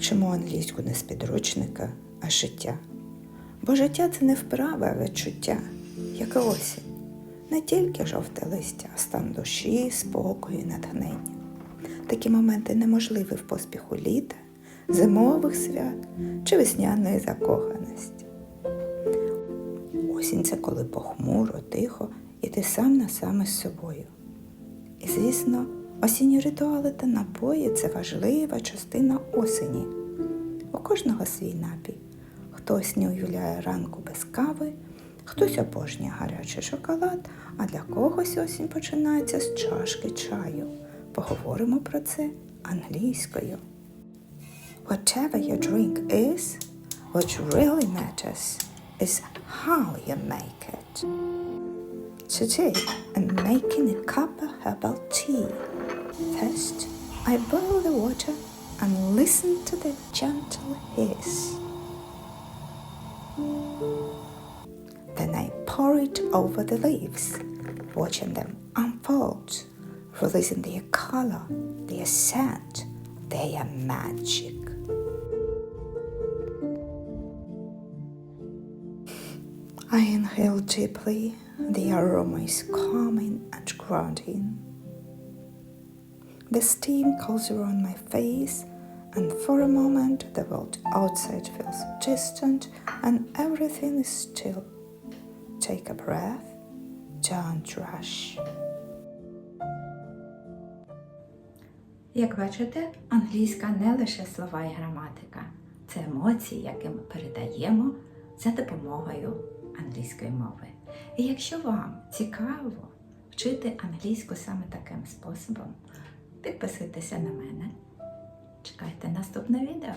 вчимо англійську не з підручника, а життя. Бо життя це не вправа, а відчуття, як і осінь. Не тільки жовте листя, а стан душі, спокою і натхнення. Такі моменти неможливі в поспіху літа, зимових свят чи весняної закоханості. Осінь це коли похмуро, тихо, і ти сам на саме з собою. І, звісно, осінні ритуали та напої це важлива частина осені. У кожного свій напій. Хтось не уявляє ранку без кави, хтось обожнює гарячий шоколад, а для когось осінь починається з чашки чаю. Поговоримо про це англійською. Whatever your drink is, what really matters is how you make it. Today, I'm making a cup of herbal tea. First, I boil the water and listen to the gentle hiss. Then I pour it over the leaves, watching them unfold, releasing their color, their scent, their magic. I inhale deeply. The aroma is calming and grounding. The steam goes around my face, and for a moment the world outside feels distant and everything is still. Take a breath. Don't rush. Як бачите, англійська не лише слова і граматика, це емоції, які ми передаємо за допомогою англійської мови. І якщо вам цікаво вчити англійську саме таким способом, підписуйтеся на мене. Чекайте наступне відео.